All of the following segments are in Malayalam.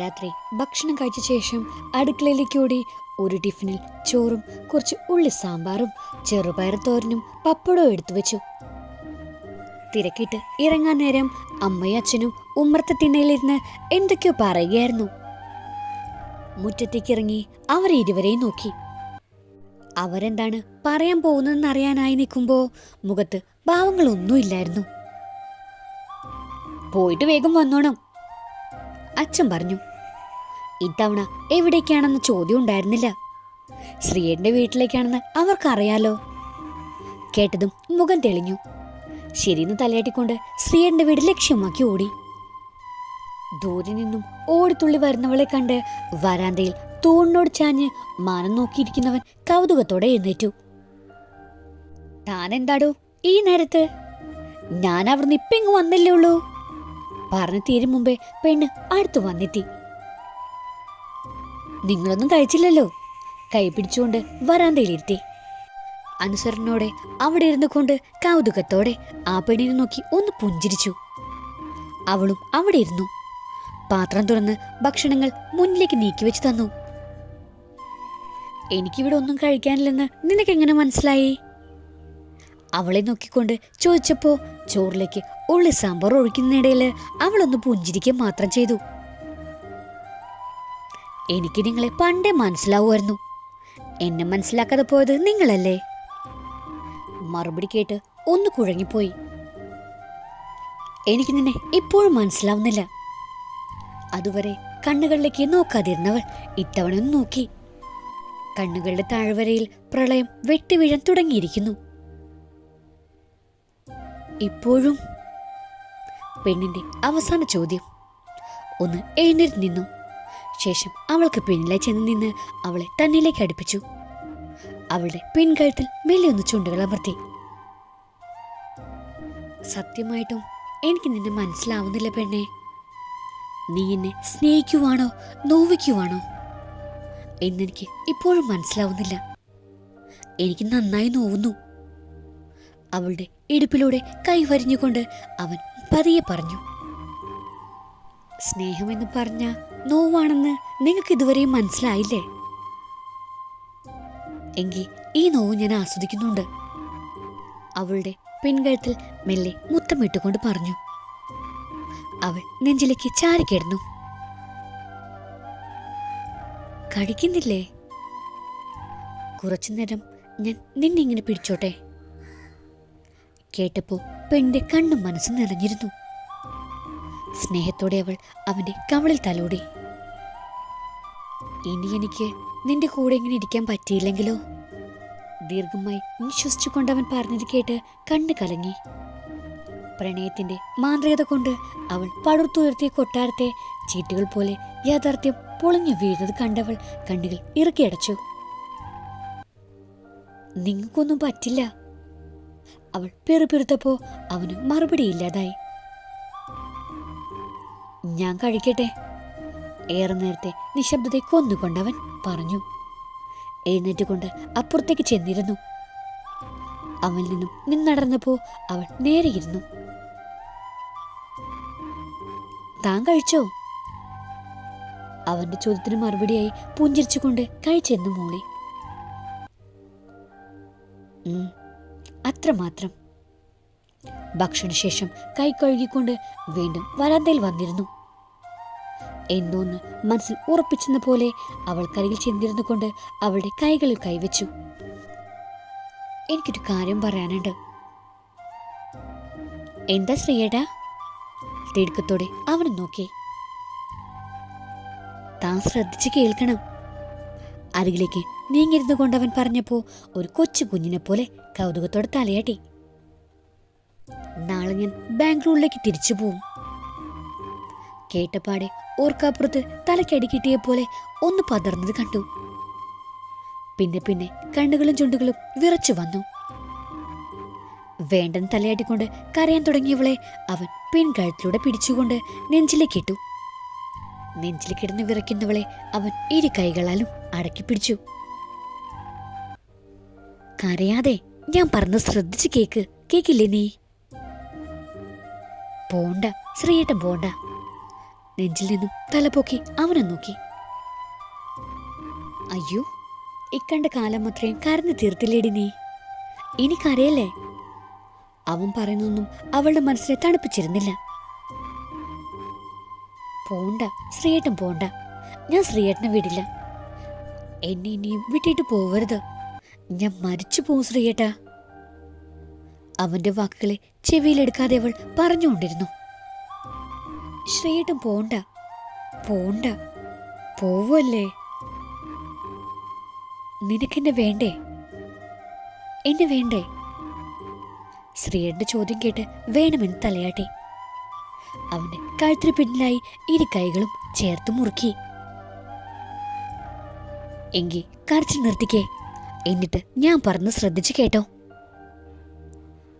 രാത്രി ഭക്ഷണം കഴിച്ച ശേഷം അടുക്കളയിലേക്ക് ഓടി ഒരു ടിഫിനിൽ ചോറും കുറച്ച് ഉള്ളി സാമ്പാറും ചെറുപയർ തോരനും പപ്പടവും എടുത്തു വെച്ചു. തിരക്കിട്ട് ഇറങ്ങാൻ നേരം അമ്മയും അച്ഛനും ഉമ്മർത്ത തിണ്ണയിലിരുന്ന് എന്തൊക്കെയോ പറയുകയായിരുന്നു. മുറ്റത്തേക്ക് ഇറങ്ങി അവർ ഇരുവരെയും നോക്കി. അവരെന്താണ് പറയാൻ പോകുന്നതെന്ന് അറിയാനായി നിൽക്കുമ്പോ മുഖത്ത് ഭാവങ്ങളൊന്നുമില്ലായിരുന്നു. പോയിട്ട് വേഗം വന്നോണം അച്ഛൻ പറഞ്ഞു. ഇത്തവണ എവിടേക്കാണെന്ന് ചോദ്യം ഉണ്ടായിരുന്നില്ല. ശ്രീയേട്ടന്റെ വീട്ടിലേക്കാണെന്ന് അവർക്കറിയാലോ. കേട്ടതും മുഖം തെളിഞ്ഞു. ശരിന്ന് തലയാട്ടിക്കൊണ്ട് ശ്രീയേട്ടന്റെ വീട് ലക്ഷ്യമാക്കി ഓടി. ദൂരെ നിന്നും ഓടിത്തുള്ളി വരുന്നവളെ കണ്ട് വരാന്തയിൽ തൂണിനോട് ചാഞ്ഞ് മാനം നോക്കിയിരിക്കുന്നവൻ കൗതുകത്തോടെ എഴുന്നേറ്റു. താൻ എന്താടോ ഈ നേരത്ത്? ഞാൻ അവിടുന്ന് ഇപ്പൊ ഇങ്ങ് വന്നില്ലേ ഉള്ളൂ? പറഞ്ഞു തീരും മുമ്പേ പെണ്ണ് അടുത്തു വന്നെത്തി. നിങ്ങളൊന്നും കഴിച്ചില്ലല്ലോ. കൈ പിടിച്ചുകൊണ്ട് വരാന്തയിലിരുത്തി അനുസരണോടെ അവിടെ ഇരുന്നു കൊണ്ട് കൗതുകത്തോടെ ആ പെണ്ണിനെ നോക്കി ഒന്ന് പുഞ്ചിരിച്ചു. അവളും അവിടെ ഇരുന്നു. പാത്രം തുറന്ന് ഭക്ഷണങ്ങൾ മുന്നിലേക്ക് നീക്കി നീക്കിവെച്ച് തന്നു. എനിക്കിവിടെ ഒന്നും കഴിക്കാനില്ലെന്ന് നിനക്കെങ്ങനെ മനസ്സിലായി? അവളെ നോക്കിക്കൊണ്ട് ചോദിച്ചപ്പോ ചോറിലേക്ക് ഉള്ളി സാമ്പാർ ഒഴിക്കുന്നതിനിടയിൽ അവളൊന്ന് പുഞ്ചിരിക്കുക മാത്രം ചെയ്തു. എനിക്ക് നിങ്ങളെ പണ്ടേ മനസ്സിലാവുമായിരുന്നു. എന്നെ മനസ്സിലാക്കാതെ പോയത് നിങ്ങളല്ലേ? മറുപടി കേട്ട് ഒന്ന് കുഴങ്ങിപ്പോയി. എനിക്ക് നിന്നെ ഇപ്പോഴും മനസ്സിലാവുന്നില്ല. അതുവരെ കണ്ണുകളിലേക്ക് നോക്കാതിരുന്നവൾ ഇത്തവണ നോക്കി. കണ്ണുകളുടെ താഴ്വരയിൽ പ്രളയം വെട്ടിവീഴാൻ തുടങ്ങിയിരിക്കുന്നു. ഇപ്പോഴും പെണ്ണിന്റെ അവസാന ചോദ്യം. ഒന്ന് എഴുന്നേറ്റ് നിന്നു. ശേഷം അവൾക്ക് പിന്നിലായി ചെന്ന് നിന്ന് അവളെ തന്നിലേക്ക് അടുപ്പിച്ചു. അവളുടെ പിൻകഴുത്തിൽ മെല്ലെ ഒന്ന് ചുണ്ടുകൾ അമർത്തി. സത്യമായിട്ടും എനിക്ക് നിന്നെ മനസ്സിലാവുന്നില്ല പെണ്ണെ. നീ എന്നെ സ്നേഹിക്കുവാണോ നോവിക്കുവാണോ? എന്നെനിക്ക് ഇപ്പോഴും മനസ്സിലാവുന്നില്ല. എനിക്ക് നന്നായി നോവുന്നു. അവളുടെ ഇടുപ്പിലൂടെ കൈവരിഞ്ഞുകൊണ്ട് അവൻ പതിയെ പറഞ്ഞു. സ്നേഹമെന്ന് പറഞ്ഞ നോവാണെന്ന് നിങ്ങൾക്ക് ഇതുവരെയും മനസ്സിലായില്ലേ? എങ്കിൽ ഈ നോവ് ഞാൻ ആസ്വദിക്കുന്നുണ്ട്. അവളുടെ പിൻകഴുത്തിൽ മെല്ലെ മുത്തമിട്ടുകൊണ്ട് പറഞ്ഞു. അവൾ നെഞ്ചിലേക്ക് ചാരി കിടന്നു. കഴിക്കുന്നില്ലേ കുറച്ചു നേരം ഞാൻ നിന്നെ ഇങ്ങനെ പിടിച്ചോട്ടെ? കേട്ടപ്പോ പെണ്ണിന്റെ കണ്ണും മനസ്സും നിറഞ്ഞിരുന്നു. സ്നേഹത്തോടെ അവൾ അവന്റെ കവളിൽ തലോടി. ഇനി എനിക്ക് നിന്റെ കൂടെ ഇങ്ങനെ ഇരിക്കാൻ പറ്റിയില്ലെങ്കിലോ? ദീർഘമായി നിശ്വസിച്ചുകൊണ്ട് അവൻ പറഞ്ഞത് കേട്ട് കണ്ണ് കലങ്ങി. പ്രണയത്തിന്റെ മാന്ത്രികത കൊണ്ട് അവൾ പടുത്തുയർത്തിയ കൊട്ടാരത്തെ ചീട്ടുകൾ പോലെ യാഥാർത്ഥ്യം പൊളിഞ്ഞു വീഴുന്നത് കണ്ടവൾ കണ്ണുകൾ ഇറുക്കിയടച്ചു നിങ്ങൾക്കൊന്നും പറ്റില്ല. അവൾ പെറുപിറുത്തപ്പോ അവന് മറുപടിയില്ലാതായി ഞാൻ കഴിക്കട്ടെ. ഏറെ നേരത്തെ നിശബ്ദതയെ കൊന്നുകൊണ്ടവൻ പറഞ്ഞു. എഴുന്നേറ്റുകൊണ്ട് അപ്പുറത്തേക്ക് ചെന്നിരുന്നു. അവനിൽ നിന്നും നിന്നടർന്നപ്പോ അവൾ നേരെയിരുന്നു താൻ കഴിച്ചോ? അവന്റെ ചോദ്യത്തിന് മറുപടിയായി പുഞ്ചിരിച്ചുകൊണ്ട് കഴിച്ചെന്നു മോളി. അത്ര അത്രമാത്രം. ഭക്ഷണശേഷം കൈ കഴുകിക്കൊണ്ട് വീണ്ടും വരാന്തയിൽ വന്നിരുന്നു. എന്തോന്ന് മനസ്സിൽ ഉറപ്പിച്ചെന്ന പോലെ അവൾ കരികിൽ ചെന്നിരുന്നു കൊണ്ട് അവളുടെ കൈകളിൽ കൈവച്ചു. എനിക്കൊരു കാര്യം പറയാനുണ്ട്. എന്താ ശ്രീയേട്ടാ? തിടുക്കത്തോടെ അവനെ നോക്കി. താൻ ശ്രദ്ധിച്ച് കേൾക്കണം. അരികിലേക്ക് നീങ്ങിരുന്നു കൊണ്ടവൻ പറഞ്ഞപ്പോ ഒരു കൊച്ചു കുഞ്ഞിനെ പോലെ കൗതുകത്തോടെ തലയാട്ടി. നാളെ ഞാൻ ബാംഗ്ലൂരിലേക്ക് തിരിച്ചു പോവും. കേട്ടപ്പാടെ ഓർക്കാപ്പുറത്ത് തലക്കടി കിട്ടിയ പോലെ ഒന്ന് പതർന്നത് കണ്ടു. പിന്നെ പിന്നെ കണ്ണുകളും ചുണ്ടുകളും വിറച്ചു വന്നു. വേണ്ടെന്ന് തലയാട്ടിക്കൊണ്ട് കരയാൻ തുടങ്ങിയവളെ അവൻ പിൻകഴുത്തിലൂടെ പിടിച്ചുകൊണ്ട് നെഞ്ചിലേക്കിട്ടു. നെഞ്ചിൽ കിടന്ന് വിറയ്ക്കുന്നവളെ അവൻ ഇരു കൈകളാലും അടക്കി പിടിച്ചു. കരയാതെ ഞാൻ പറഞ്ഞ് ശ്രദ്ധിച്ച് കേക്ക്. കേക്കില്ലേ നീ? പോണ്ട ശ്രീയേട്ടൻ പോണ്ട. നെഞ്ചിൽ നിന്നും തലപൊക്കി അവനെ നോക്കി. അയ്യോ ഇക്കണ്ട കാലം അത്രയും കരഞ്ഞു തീർത്തില്ലേടി നീ? എനിക്കറിയല്ലേ അവൻ പറയുന്നൊന്നും അവളുടെ മനസ്സിനെ തണുപ്പിച്ചിരുന്നില്ല. പോണ്ട ശ്രീയേട്ടൻ പോണ്ട. ഞാൻ ശ്രീയേട്ടനെ വിടില്ല. എന്നെ ഇനിയും വിട്ടിട്ട് പോവരുത്. ഞാൻ മരിച്ചു പോവും ശ്രീയേട്ടാ. അവന്റെ വാക്കുകളെ ചെവിയിലെടുക്കാതെ അവൾ പറഞ്ഞുകൊണ്ടിരുന്നു. ശ്രീയേട്ടൻ പോണ്ട. പോണ്ട. പോവല്ലേ? നിനക്കെന്നെ വേണ്ടേ? എന്നെ വേണ്ടേ? ശ്രീയേട്ടന്റെ ചോദ്യം കേട്ട് വേണമെന്ന് തലയാട്ടി. അവന് കഴുത്തിന് പിന്നിലായി ഇരു കൈകളും ചേർത്ത് മുറുക്കി. എങ്കി കരച്ചിൽ നിർത്തിക്കേ. എന്നിട്ട് ഞാൻ പറഞ്ഞ് ശ്രദ്ധിച്ചു കേട്ടോ.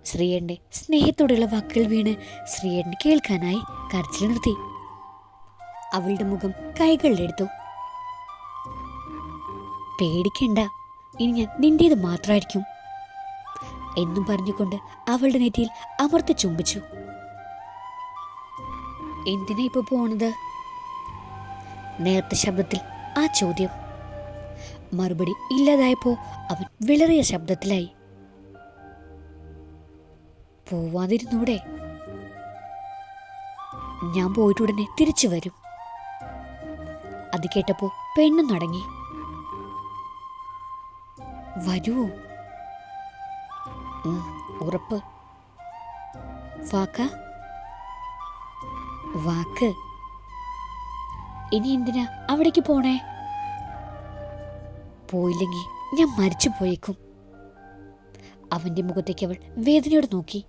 ശ്രീയന്റെ സ്നേഹത്തോടെയുള്ള വാക്കുകൾ വീണ് ശ്രീയൻ കേൾക്കാനായി കരച്ചിൽ നിർത്തി. അവളുടെ മുഖം കൈകളിലെടുത്തു പേടിക്കണ്ട ഇനി ഞാൻ നിന്റേത് മാത്രമായിരിക്കും എന്നും പറഞ്ഞുകൊണ്ട് അവളുടെ നെറ്റിയിൽ അമർത്തി ചുംബിച്ചു. എന്തിനാ ഇപ്പൊ പോണത്? നേർത്ത ശബ്ദത്തിൽ ആ ചോദ്യം. മറുപടി ഇല്ലാതായപ്പോ അവൻ വിളറിയ ശബ്ദത്തിലായി. പോവാതിരുന്നൂടെ. ഞാൻ പോയിട്ടുടനെ തിരിച്ചു വരും. അത് കേട്ടപ്പോ പെണ്ണും നടങ്ങി. വരുവോ ഉം, ഉറപ്പ്. വാക്ക. വാക്ക്. ഇനി എന്തിനാ അവിടേക്ക് പോണേ? പോയില്ലെങ്കിൽ ഞാൻ മരിച്ചു പോയേക്കും അവന്റെ മുഖത്തേക്ക് അവൾ വേദനയോട് നോക്കി.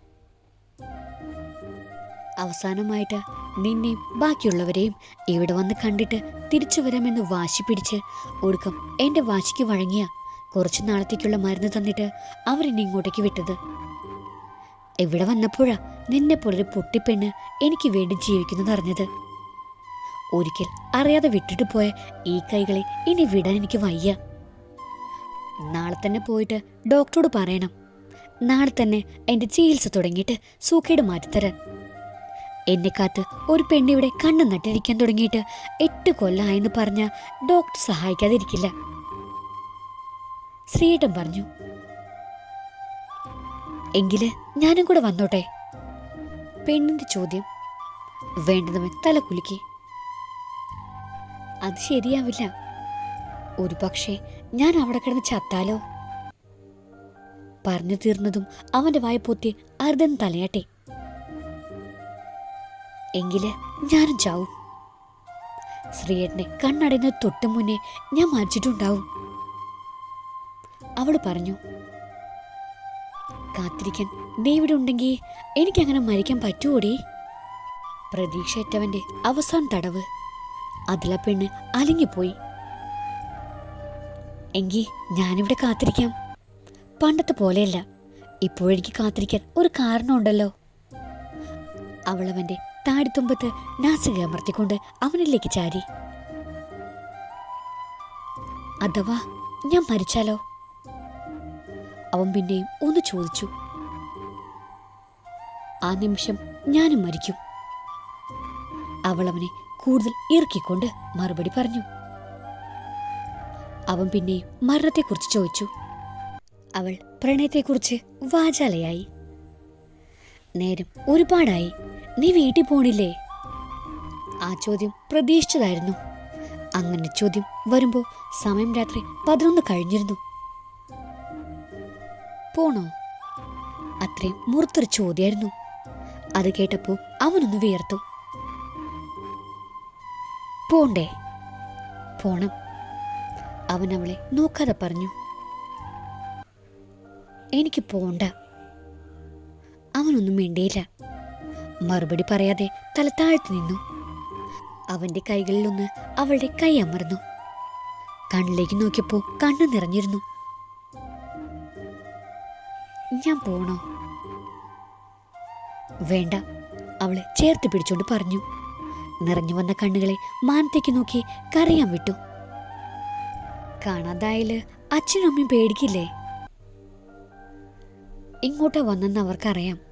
അവസാനമായിട്ട് നിന്നെയും ബാക്കിയുള്ളവരെയും ഇവിടെ വന്ന് കണ്ടിട്ട് തിരിച്ചു വരാമെന്ന് വാശി പിടിച്ച് ഒടുക്കം എന്റെ വാശിക്ക് വഴങ്ങിയ കുറച്ചു നാളത്തേക്കുള്ള മരുന്ന് തന്നിട്ട് അവരെന്നെ ഇങ്ങോട്ടേക്ക് വിട്ടത്. ഇവിടെ വന്നപ്പോഴാ നിന്നെ പോലൊരു പൊട്ടിപ്പെണ്ണ് എനിക്ക് വേണ്ടി ജീവിക്കുന്നത് അറിഞ്ഞത്. ഒരിക്കൽ അറിയാതെ വിട്ടിട്ട് പോയ ഈ കൈകളെ ഇനി വിടാൻ എനിക്ക് വയ്യ. നാളെ തന്നെ പോയിട്ട് ഡോക്ടറോട് പറയണം. നാളെ തന്നെ എന്റെ ചികിത്സ തുടങ്ങിയിട്ട് സൂക്കേട് മാറ്റിത്തരാൻ. എന്നെ കാത്ത് ഒരു പെണ്ണിവിടെ കണ്ണു നട്ടിരിക്കാൻ തുടങ്ങിയിട്ട് എട്ട് കൊല്ലായെന്ന് പറഞ്ഞ ഡോക്ടർ സഹായിക്കാതിരിക്കില്ല. ശ്രീയേട്ടൻ പറഞ്ഞു എങ്കിൽ ഞാനും കൂടെ വന്നോട്ടെ? പെണ്ണിന്റെ ചോദ്യം വേണ്ടതവൻ തല കുലുക്കി അത് ശരിയാവില്ല. ഒരു പക്ഷേ ഞാൻ അവിടെ കിടന്ന് ചത്താലോ? പറഞ്ഞു തീർന്നതും അവന്റെ വായ പൊത്തി അർദ്ധൻ തലയാട്ടെ. എങ്കിൽ ഞാനും ചാവും. ശ്രീയേട്ടനെ കണ്ണടയുന്ന തൊട്ട് മുന്നേ ഞാൻ മരിച്ചിട്ടുണ്ടാവും. അവൾ പറഞ്ഞു കാത്തിരിക്കാൻ നീ ഇവിടെ ഉണ്ടെങ്കിൽ എനിക്കങ്ങനെ മരിക്കാൻ പറ്റുമോടി പ്രതീക്ഷയറ്റവന്റെ അവസാന തടവ്. അതിലെ പെണ്ണ് അലിങ്ങിപ്പോയി. എങ്കി ഞാനിവിടെ കാത്തിരിക്കാം. പണ്ടത്തെ പോലെയല്ല. ഇപ്പോഴെനിക്ക് കാത്തിരിക്കാൻ ഒരു കാരണമുണ്ടല്ലോ. അവളവന്റെ താടിത്തുമ്പത്ത് നാസിക അമർത്തിക്കൊണ്ട് അവനിലേക്ക് ചാരി. അഥവാ ഞാൻ മരിച്ചാലോ? അവൻ പിന്നെയും ഒന്ന് ചോദിച്ചു. ആ നിമിഷം ഞാനും മരിക്കും. അവൾ അവനെ കൂടുതൽ ഇറക്കിക്കൊണ്ട് മറുപടി പറഞ്ഞു. അവൻ പിന്നെയും മരണത്തെക്കുറിച്ച് ചോദിച്ചു. അവൾ പ്രണയത്തെക്കുറിച്ച് വാചാലയായി. നേരം ഒരുപാടായി. നീ വീട്ടിൽ പോണില്ലേ? ആ ചോദ്യം പ്രതീക്ഷിച്ചതായിരുന്നു. അങ്ങനെ ചോദ്യം വരുമ്പോൾ സമയം രാത്രി പതിനൊന്ന് കഴിഞ്ഞിരുന്നു. പോണോ? അത്രയും മുറുത്തൊരു ചോദ്യമായിരുന്നു അത് കേട്ടപ്പോൾ അവനൊന്ന് വിയർത്തു. പോണ്ടേ? പോണം. അവൻ അവളെ നോക്കാതെ പറഞ്ഞു. എനിക്ക് പോണ്ട. അവനൊന്നും മിണ്ടിയില്ല. മറുപടി പറയാതെ തല നിന്നു. അവന്റെ കൈകളിലൊന്ന് അവളുടെ കൈ അമർന്നു. കണ്ണിലേക്ക് നോക്കിയപ്പോ കണ്ണു നിറഞ്ഞിരുന്നു. ഞാൻ പോണോ? വേണ്ട അവളെ ചേർത്ത് പിടിച്ചോണ്ട് പറഞ്ഞു. നിറഞ്ഞു വന്ന കണ്ണുകളെ മാനത്തേക്ക് നോക്കി കരയാൻ വിട്ടു. കാണാതായാൽ അച്ഛനും അമ്മയും പേടിക്കില്ലേ? ഇങ്ങോട്ടാ വന്നെന്ന് അവർക്കറിയാം.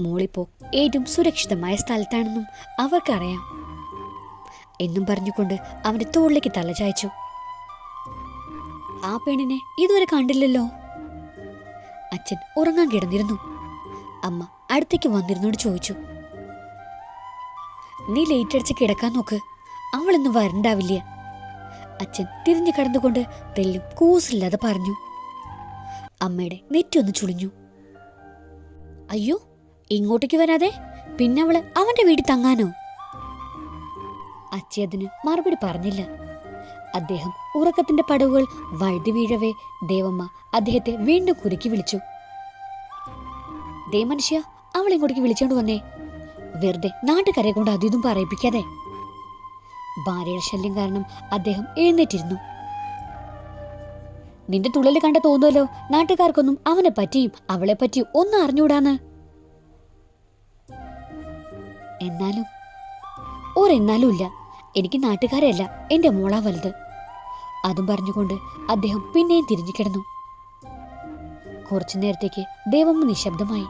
മോളിപ്പോ ഏറ്റവും സുരക്ഷിതമായ സ്ഥലത്താണെന്നും അവർക്കറിയാം. എന്നും പറഞ്ഞുകൊണ്ട് അവന്റെ തോളിലേക്ക് തലചായച്ചു ആ പെണ്ണിനെ ഇതുവരെ കണ്ടില്ലല്ലോ. അച്ഛൻ ഉറങ്ങാൻ കിടന്നിരുന്നു. അമ്മ അടുത്തേക്ക് വന്നിരുന്നോട് ചോദിച്ചു. നീ ലേറ്റ് അടിച്ച് കിടക്കാൻ നോക്ക്. അവളൊന്നും വരണ്ടാവില്ല. അച്ഛൻ തിരിഞ്ഞു കടന്നുകൊണ്ട് തെല്ലും കൂസില്ലാതെ പറഞ്ഞു. അമ്മയുടെ നെറ്റൊന്ന് ചുളിഞ്ഞു. അയ്യോ ഇങ്ങോട്ടേക്ക് വരാതെ പിന്നെ അവൾ അവന്റെ വീട്ടിൽ തങ്ങാനോ? അച്ഛ അതിന് മറുപടി പറഞ്ഞില്ല. അദ്ദേഹം ഉറക്കത്തിന്റെ പടവുകൾ വഴുതി വീഴവേ ദേവമ്മ അദ്ദേഹത്തെ വീണ്ടും കുരുക്കി വിളിച്ചു. ദേ മനുഷ്യ അവൾ ഇങ്ങോട്ടേക്ക് വിളിച്ചോണ്ട് വന്നേ. വെറുതെ നാട്ടുകാരെ കൊണ്ട് അതിതും പറയിപ്പിക്കാതെ. ഭാര്യയുടെ ശല്യം കാരണം അദ്ദേഹം എഴുന്നേറ്റിരുന്നു. നിന്റെ തുള്ളൽ കണ്ട തോന്നുമല്ലോ നാട്ടുകാർക്കൊന്നും അവനെ പറ്റിയും അവളെ പറ്റിയും ഒന്നും അറിഞ്ഞൂടാന്ന് എന്നാലും. ഒരെന്നാലും ഇല്ല. എനിക്ക് നാട്ടുകാരല്ല. എന്റെ മോളാ വലുത്. അതും പറഞ്ഞുകൊണ്ട് അദ്ദേഹം പിന്നെയും തിരിഞ്ഞു കിടന്നു. കുറച്ചു നേരത്തേക്ക് ദേവമ്മ നിശബ്ദമായി.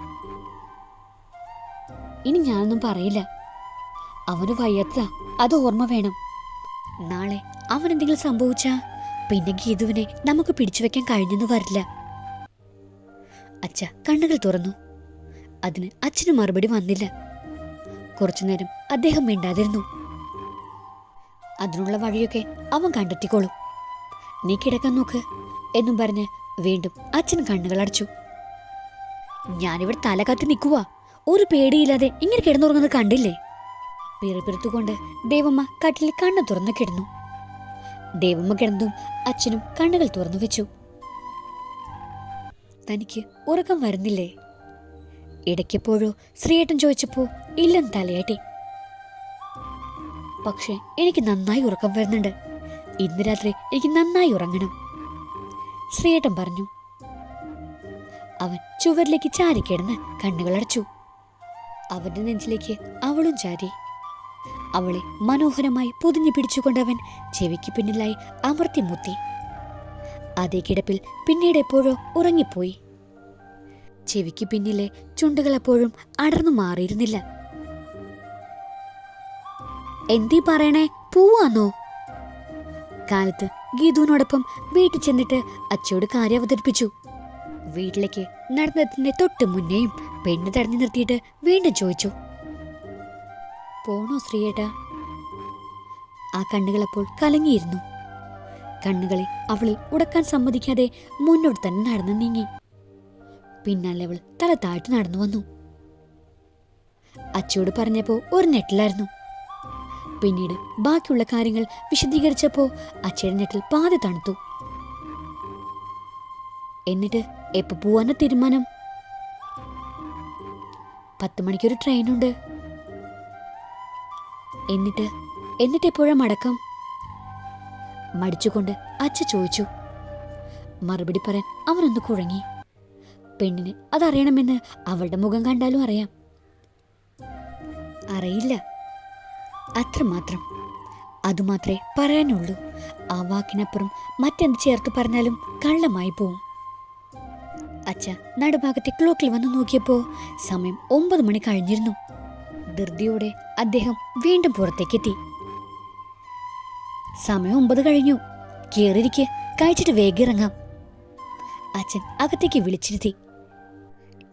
ഇനി ഞാനൊന്നും പറയില്ല. അവന് വയ്യാത്തതാ. അത് ഓർമ്മ വേണം. നാളെ അവൻ എന്തെങ്കിലും സംഭവിച്ചാ? പിന്നെ ഗീതുവിനെ നമുക്ക് പിടിച്ചു വെക്കാൻ കഴിഞ്ഞെന്ന് വരില്ല. അച്ഛ കണ്ണുകൾ തുറന്നു. അതിന് അച്ഛന് മറുപടി വന്നില്ല. കുറച്ചുനേരം അദ്ദേഹം മിണ്ടാതിരുന്നു. അതിനുള്ള വഴിയൊക്കെ അവൻ കണ്ടെത്തിക്കോളും. നീ കിടക്കാൻ നോക്ക് എന്നും പറഞ്ഞ് വീണ്ടും അച്ഛൻ കണ്ണുകൾ അടച്ചു. ഞാനിവിടെ തല കത്തി നിൽക്കുക ഒരു പേടിയില്ലാതെ ഇങ്ങനെ കിടന്നുറങ്ങുന്നത് കണ്ടില്ലേ? പിറപ്പിറുത്തുകൊണ്ട് ദേവമ്മ കട്ടിൽ കണ്ണ് തുറന്ന് കിടന്നു. ദേവമ്മ കിടന്നും അച്ഛനും കണ്ണുകൾ തുറന്നു വെച്ചു. തനിക്ക് ഉറക്കം വരുന്നില്ലേ? ഇടയ്ക്കെപ്പോഴോ ശ്രീയേട്ടൻ ചോദിച്ചപ്പോ ഇല്ലെന്ന് തലയാട്ടി. പക്ഷെ എനിക്ക് നന്നായി ഉറക്കം വരുന്നുണ്ട്. ഇന്ന് രാത്രി എനിക്ക് നന്നായി ഉറങ്ങണം. ശ്രീയേട്ടൻ പറഞ്ഞു. അവൻ ചുവരിലേക്ക് കണ്ണുകൾ അടച്ചു. അവന്റെ നെഞ്ചിലേക്ക് അവളും ചാരി. അവളെ മനോഹരമായി പൊതിഞ്ഞു പിടിച്ചുകൊണ്ടവൻ ചെവിക്ക് പിന്നിലായി അമർത്തി മുത്തി. അതേ കിടപ്പിൽ പിന്നീട് എപ്പോഴോ ഉറങ്ങിപ്പോയി. ചെവിക്ക് പിന്നിലെ ചുണ്ടുകൾ എപ്പോഴും അടർന്നു മാറിയിരുന്നില്ല. എന്തീ പറയണേ? പൂവാന്നോ? കാലത്ത് ഗീതുവിനോടൊപ്പം വീട്ടിൽ ചെന്നിട്ട് അച്ചയോട് കാര്യം അവതരിപ്പിച്ചു. വീട്ടിലേക്ക് നടന്നതിന്റെ തൊട്ട് മുന്നേയും പെണ്ണ് തടഞ്ഞു നിർത്തിയിട്ട് വീണ്ടും ചോദിച്ചു. പോണോ ശ്രീയേട്ടാ? ആ കണ്ണുകളപ്പോൾ കലങ്ങിയിരുന്നു. കണ്ണുകളെ അവളിൽ ഉടക്കാൻ സമ്മതിക്കാതെ മുന്നോട്ട് തന്നെ നടന്നു നീങ്ങി. പിന്നാലെ അവൾ തല താഴ്ത്തി നടന്നു വന്നു. അച്ചയോട് പറഞ്ഞപ്പോ ഒരു നെട്ടിലായിരുന്നു പിന്നീട് ബാക്കിയുള്ള കാര്യങ്ങൾ വിശദീകരിച്ചപ്പോ അച്ചയുടെ നെട്ടിൽ പാതി തണുത്തു. എന്നിട്ട് എപ്പോ പോവാന തീരുമാനം? പത്ത് മണിക്കൊരു ട്രെയിനുണ്ട്. എന്നിട്ട് എന്നിട്ട് എപ്പോഴാ മടക്കം? മടിച്ചുകൊണ്ട് അച്ഛ ചോദിച്ചു. മറുപടി പറയാൻ അവനൊന്ന് കുഴങ്ങി. പെണ്ണിന് അതറിയണമെന്ന് അവളുടെ മുഖം കണ്ടാലും അറിയാം. അറിയില്ല. അത്രമാത്രം. അതുമാത്രേ പറയാനുള്ളൂ. ആ വാക്കിനപ്പുറം മറ്റെന്ത് ചേർത്ത് പറഞ്ഞാലും കള്ളമായി പോവും. അച്ഛ നടുഭാഗത്തെ ക്ലോക്കിൽ വന്നു നോക്കിയപ്പോൾ സമയം ഒമ്പത് മണി കഴിഞ്ഞിരുന്നു. ധൃതിയോടെ അദ്ദേഹം വീണ്ടും പുറത്തേക്കെത്തി. സമയം ഒമ്പത് കഴിഞ്ഞു. കയറിയിരിക്കെ കഴിച്ചിട്ട് വേഗം ഇറങ്ങാം. അച്ഛൻ അകത്തേക്ക് വിളിച്ചിരുത്തി.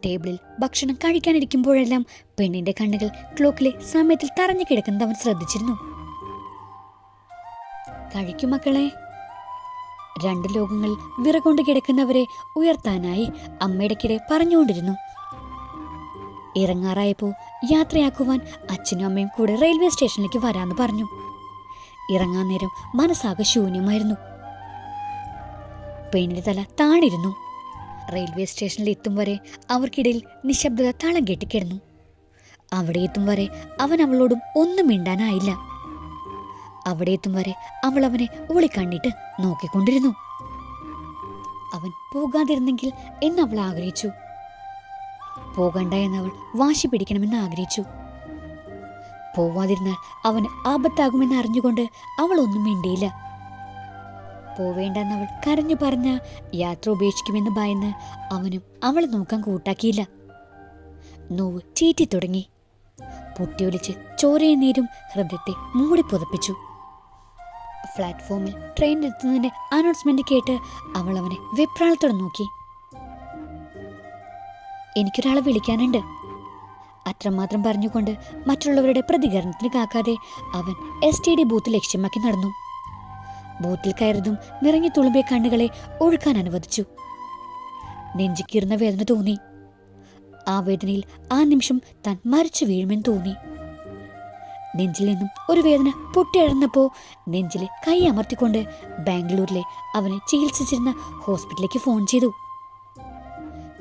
ടേബിളിൽ ഭക്ഷണം കഴിക്കാനിരിക്കുമ്പോഴെല്ലാം പെണ്ണിന്റെ കണ്ണുകൾ ക്ലോക്കിലെ സമയത്തിൽ തറഞ്ഞു കിടക്കുന്നത് അവൻ ശ്രദ്ധിച്ചിരുന്നു. കഴിക്കും മക്കളെ. രണ്ട് ലോകങ്ങൾ വിറകൊണ്ട് കിടക്കുന്നവരെ ഉയർത്താനായി അമ്മയിടയ്ക്കിടെ പറഞ്ഞുകൊണ്ടിരുന്നു. ഇറങ്ങാറായപ്പോ യാത്രയാക്കുവാൻ അച്ഛനും അമ്മയും കൂടെ റെയിൽവേ സ്റ്റേഷനിലേക്ക് വരാന്ന് പറഞ്ഞു. ഇറങ്ങാൻ നേരം മനസ്സാകെ ശൂന്യമായിരുന്നു. പെണ്ണിന്റെ തല താണിരുന്നു. റെയിൽവേ സ്റ്റേഷനിൽ എത്തും വരെ അവർക്കിടയിൽ നിശബ്ദത താളം കെട്ടിക്കിടന്നു അവിടെ എത്തും വരെ അവൻ അവളോടും ഒന്നും മിണ്ടാനായില്ല. അവിടെ എത്തും വരെ അവൾ അവനെ ഒളിക്കണ്ണിട്ട് നോക്കിക്കൊണ്ടിരുന്നു. അവൻ പോകാതിരുന്നെങ്കിൽ എന്ന് അവൾ ആഗ്രഹിച്ചു. പോകണ്ട എന്നവൾ വാശി പിടിക്കണമെന്ന് ആഗ്രഹിച്ചു. പോവാതിരുന്നാൽ അവന് ആപത്താകുമെന്ന് അറിഞ്ഞുകൊണ്ട് അവൾ ഒന്നും മിണ്ടിയില്ല. പോവേണ്ടെന്നവൾ കരഞ്ഞു പറഞ്ഞ യാത്ര ഉപേക്ഷിക്കുമെന്ന് ഭയന്ന് അവനും അവളെ നോക്കാൻ കൂട്ടാക്കിയില്ല. നോവ് ചീറ്റി തുടങ്ങി. പൊട്ടിയൊലിച്ച് ചോരയും നീരും ഹൃദയത്തെ മൂടി പുതപ്പിച്ചു. പ്ലാറ്റ്ഫോമിൽ ട്രെയിൻ എത്തുന്നതിന്റെ അനൗൺസ്മെന്റ് കേട്ട് അവൾ അവനെ വെപ്രാളത്തോടെ നോക്കി. എനിക്കൊരാളെ വിളിക്കാനുണ്ട് അത്രമാത്രം പറഞ്ഞുകൊണ്ട് മറ്റുള്ളവരുടെ പ്രതികരണത്തിന് കാക്കാതെ അവൻ എസ് ടി ഡി ബൂത്ത് ലക്ഷ്യമാക്കി നടന്നു. ബൂത്തിൽ കയറിയതും നിറഞ്ഞു തുളുമ്പിയ കണ്ണുകളെ ഒഴുക്കാൻ അനുവദിച്ചു. നെഞ്ചിക്കിരുന്ന വേദന തോന്നി. ആ വേദനയിൽ ആ നിമിഷം താൻ മരിച്ചു വീഴുമെന്ന് തോന്നി. നെഞ്ചിൽ നിന്നും ഒരു വേദന പൊട്ടിയഴന്നപ്പോ നെഞ്ചിലെ കൈ അമർത്തിക്കൊണ്ട് ബാംഗ്ലൂരിലെ അവനെ ചികിത്സിച്ചിരുന്ന ഹോസ്പിറ്റലിലേക്ക് ഫോൺ ചെയ്തു.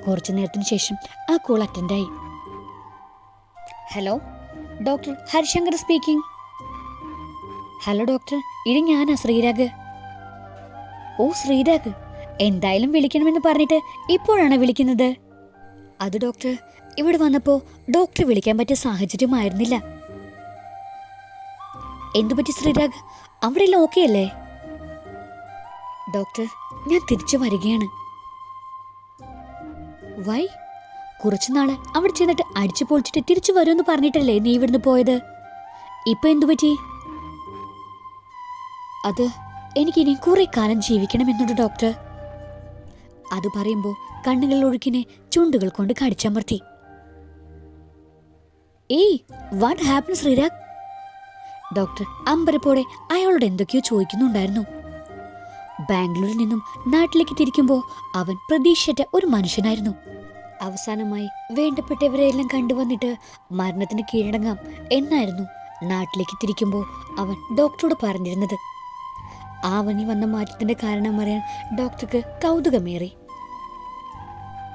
കുറച്ചു നേരത്തിന് ശേഷം ആ call അറ്റൻഡായി. Hello doctor Harishankar speaking. Hello doctor ഇത് ഞാനാ ശ്രീരാഗ്. ഓ ശ്രീരാഗ്. എന്തായാലും വിളിക്കണമെന്ന് പറഞ്ഞിട്ട് ഇപ്പോഴാണ് വിളിക്കുന്നത്. അത് ഡോക്ടർ ഇവിടെ വന്നപ്പോ ഡോക്ടറെ വിളിക്കാൻ പറ്റിയ സാഹചര്യമായിരുന്നില്ല എന്തു പറ്റി ശ്രീരാഗ്? അവിടെ എല്ലാം ഓക്കെ അല്ലേ? ഡോക്ടർ ഞാൻ തിരിച്ചു വരികയാണ്. വൈ കുറച്ചുനാൾ അവിടെ ചെന്നിട്ട് അടിച്ചു പൊളിച്ചിട്ട് തിരിച്ചു വരുമെന്ന് പറഞ്ഞിട്ടല്ലേ നീ ഇവിടുന്ന് പോയത്? ഇപ്പൊ എന്തു പറ്റി? അത് എനിക്കിനി കുറെ കാലം ജീവിക്കണമെന്നുണ്ട് ഡോക്ടർ. അത് പറയുമ്പോൾ കണ്ണുകളിൽ ഒഴുക്കിനെ ചുണ്ടുകൾ കൊണ്ട് കടിച്ചമർത്തി. Hey what happen Sreerag? Doctor അമ്പരപ്പോടെ അയാളോട് എന്തൊക്കെയോ ചോദിക്കുന്നുണ്ടായിരുന്നു. ബാംഗ്ലൂരിൽ നിന്നും നാട്ടിലേക്ക് തിരിക്കുമ്പോൾ അവൻ പ്രതീക്ഷിച്ച ഒരു മനുഷ്യനായിരുന്നു. അവസാനമായി വേണ്ടപ്പെട്ടവരെയെല്ലാം കണ്ടുവന്നിട്ട് മരണത്തിന് കീഴടങ്ങാം എന്നായിരുന്നു നാട്ടിലേക്ക് തിരിക്കുമ്പോൾ അവൻ ഡോക്ടറോട് പറഞ്ഞിരുന്നത്. അവനിൽ വന്ന മാറ്റത്തിന്റെ കാരണം അറിയാൻ ഡോക്ടർക്ക് കൗതുകമേറി.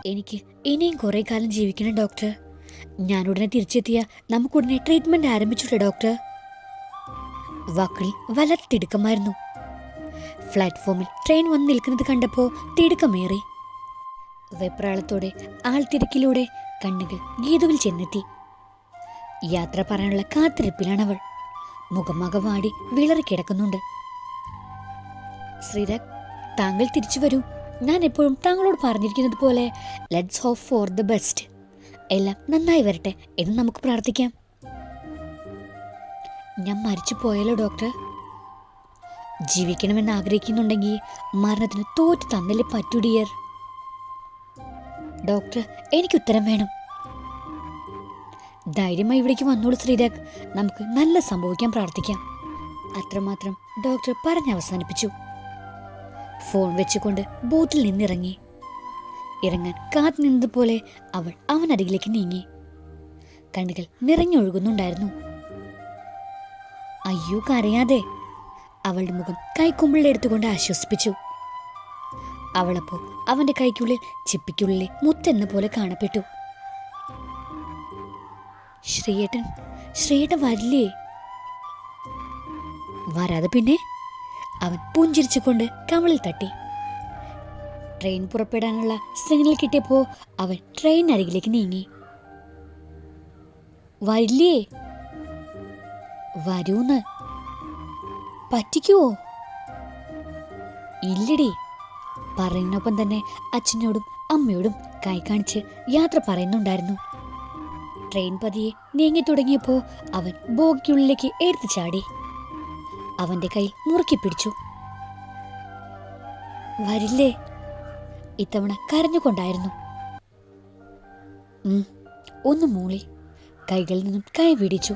എനിക്ക് ഇനിയും കുറെ കാലം ജീവിക്കണം ഡോക്ടർ. ഞാൻ ഉടനെ തിരിച്ചെത്തിയ നമുക്കുടനെ ട്രീറ്റ്മെന്റ് ആരംഭിച്ചിട്ട് ഡോക്ടർ. വാക്കുകളിൽ വല്ലാത്ത തിടുക്കമായിരുന്നു. പ്ലാറ്റ്ഫോമിൽ ട്രെയിൻ വന്ന് നിൽക്കുന്നത് കണ്ടപ്പോൾ തിടുക്കമേറി. വെപ്രാളത്തോടെ ആൾ ആൾത്തിരക്കിലൂടെ കണ്ണുകൾ ഗീതുവിൽ ചെന്നെത്തി. യാത്ര പറയാനുള്ള കാത്തിരിപ്പിലാണവൾ. മുഖമകവാടി വിളറി കിടക്കുന്നുണ്ട് ശ്രീരാഗ് താങ്കൾ തിരിച്ചു വരൂ. ഞാൻ എപ്പോഴും താങ്കളോട് പറഞ്ഞിരിക്കുന്നത് പോലെ let's hope for the best എല്ലാം നന്നായി വരട്ടെ എന്ന് നമുക്ക് പ്രാർത്ഥിക്കാം. ഞാൻ മരിച്ചു പോയല്ലോ ഡോക്ടർ ജീവിക്കണമെന്ന് ആഗ്രഹിക്കുന്നുണ്ടെങ്കിൽ മരണത്തിന് തോറ്റു തന്നില്ലേ പറ്റൂ ഡിയർ ഡോക്ടർ എനിക്ക് ഉത്തരം വേണം. ധൈര്യമായി ഇവിടേക്ക് വന്നോളൂ ശ്രീരാഗ് നമുക്ക് നല്ല സംഭവിക്കാൻ പ്രാർത്ഥിക്കാം. അത്രമാത്രം ഡോക്ടർ പറഞ്ഞ് അവസാനിപ്പിച്ചു. ഫോൺ വെച്ചുകൊണ്ട് ബോട്ടിൽ നിന്നിറങ്ങി. ഇറങ്ങാൻ കാത്തു നിന്നതുപോലെ അവൾ അവനരികിലേക്ക് നീങ്ങി. കണ്ണുകൾ നിറഞ്ഞൊഴുകുന്നുണ്ടായിരുന്നു. അയ്യോ കരയാതെ അവളുടെ മുഖം കൈക്കുമ്പിളിലെടുത്തുകൊണ്ട് ആശ്വസിപ്പിച്ചു. അവളപ്പോ അവന്റെ കൈക്കുള്ളിൽ ചിപ്പിക്കുള്ളിലെ മുത്തെന്ന പോലെ കാണപ്പെട്ടു. ശ്രീയേട്ടൻ ശ്രീയേട്ടൻ വരില്ലേ? വരാതെ പിന്നെ? അവൻ പുഞ്ചിരിച്ചുകൊണ്ട് കവളിൽ തട്ടി. ട്രെയിൻ പുറപ്പെടാനുള്ള സിഗ്നൽ കിട്ടിയപ്പോ അവൻ ട്രെയിൻ അരികിലേക്ക് നീങ്ങി. വരില്ലേ? വരൂന്ന്. പറ്റിക്കുവോ? ഇല്ലടി. പറയുന്നൊപ്പം തന്നെ അച്ഛനോടും അമ്മയോടും കൈ കാണിച്ച് യാത്ര പറയുന്നുണ്ടായിരുന്നു. ട്രെയിൻ പതിയെ നീങ്ങി തുടങ്ങിയപ്പോ അവൻ ബോഗിക്കുള്ളിലേക്ക് എടുത്തു ചാടി. അവന്റെ കൈ മുറുക്കി പിടിച്ചു. വരില്ലേ? ഇത്തവണ കരഞ്ഞുകൊണ്ടായിരുന്നു. ഒന്ന് മൂളി കൈകളിൽ നിന്നും കൈ പിടിച്ചു.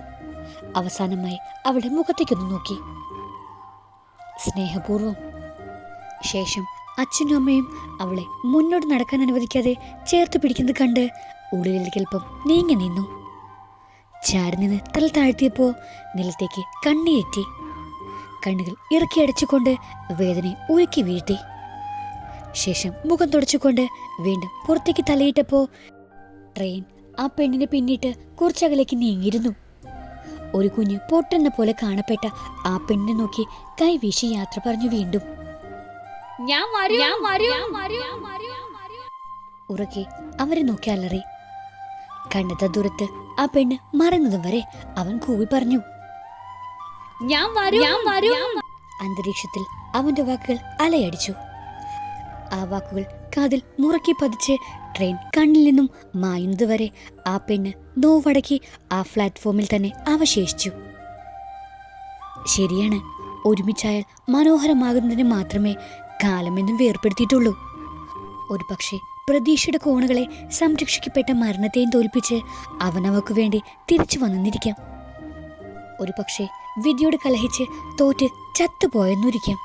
അവസാനമായി അവളുടെ മുഖത്തേക്കൊന്ന് നോക്കി. സ്നേഹപൂർവം ശേഷം അച്ഛനും അമ്മയും അവളെ മുന്നോട്ട് നടക്കാൻ അനുവദിക്കാതെ ചേർത്ത് പിടിക്കുന്നത് കണ്ട് ഉള്ളിലേക്ക് അല്പം നീങ്ങി നിന്നു. ചാരി നിന്ന് തല താഴ്ത്തിയപ്പോ നിലത്തേക്ക് കണ്ണിയേറ്റി. കണ്ണുകൾ ഇറക്കി അടിച്ചുകൊണ്ട് വേദനയെ ഉരുക്കി വീഴ്ത്തി. ശേഷം മുഖം തുടച്ചുകൊണ്ട് വീണ്ടും പുറത്തേക്ക് തലയിട്ടപ്പോ ട്രെയിൻ ആ പെണ്ണിനെ പിന്നിട്ട് കുറച്ചകലേക്ക് നീങ്ങിയിരുന്നു. ഒരു കുഞ്ഞ് പൊട്ടെന്ന പോലെ കാണപ്പെട്ട ആ പെണ്ണിനെ നോക്കി കൈവീശി യാത്ര പറഞ്ഞു വീണ്ടും. ഞാൻ വരും. ഞാൻ വരും. ഉറക്കെ അവരെ നോക്കി അലറി കണ്ണെത്ത ദൂരത്ത് ആ പെണ്ണ് മറന്നതും വരെ അവൻ കൂവി പറഞ്ഞു. ഞാൻ വരും. ഞാൻ വരും. അന്തരീക്ഷത്തിൽ അവന്റെ വാക്കുകൾ അലയടിച്ചു. ആ വാക്കുകൾ കാതിൽ മുറക്കി പതിച്ച് ട്രെയിൻ കണ്ണിൽ നിന്നും മായുന്നതുവരെ ആ പെണ്ണ് നോവടക്കി ആ പ്ലാറ്റ്ഫോമിൽ തന്നെ അവശേഷിച്ചു. ശരിയാണ്. ഒരുമിച്ചായാൽ മനോഹരമാകുന്നതിന് മാത്രമേ കാലമെന്നും വേർപ്പെടുത്തിയിട്ടുള്ളൂ. ഒരു പക്ഷേ പ്രതീക്ഷയുടെ കോണുകളെ സംരക്ഷിക്കപ്പെട്ട മരണത്തെയും തോൽപ്പിച്ച് അവനവക്കു വേണ്ടി തിരിച്ചു വന്നെന്നിരിക്കാം ഒരു പക്ഷേ വിധിയോട് കലഹിച്ച് തോറ്റ് ചത്തുപോയെന്നിരിക്കാം.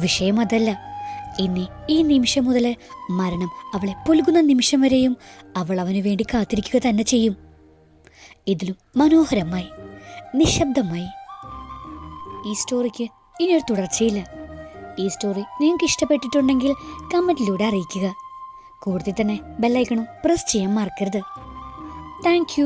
വിഷയം അതല്ല. ഇനി ഈ നിമിഷം മുതൽ മരണം അവളെ പുലുകുന്ന നിമിഷം വരെയും അവൾ അവനു വേണ്ടി കാത്തിരിക്കുക തന്നെ ചെയ്യും. ഇതിലും മനോഹരമായി നിശബ്ദമായി. ഈ സ്റ്റോറിക്ക് ഇനിയൊരു തുടർച്ചയില്ല. ഈ സ്റ്റോറി നിങ്ങൾക്ക് ഇഷ്ടപ്പെട്ടിട്ടുണ്ടെങ്കിൽ കമന്റിലൂടെ അറിയിക്കുക. കൂടുതൽ തന്നെ ബെല്ലൈക്കണും പ്രസ് ചെയ്യാൻ മറക്കരുത്. താങ്ക്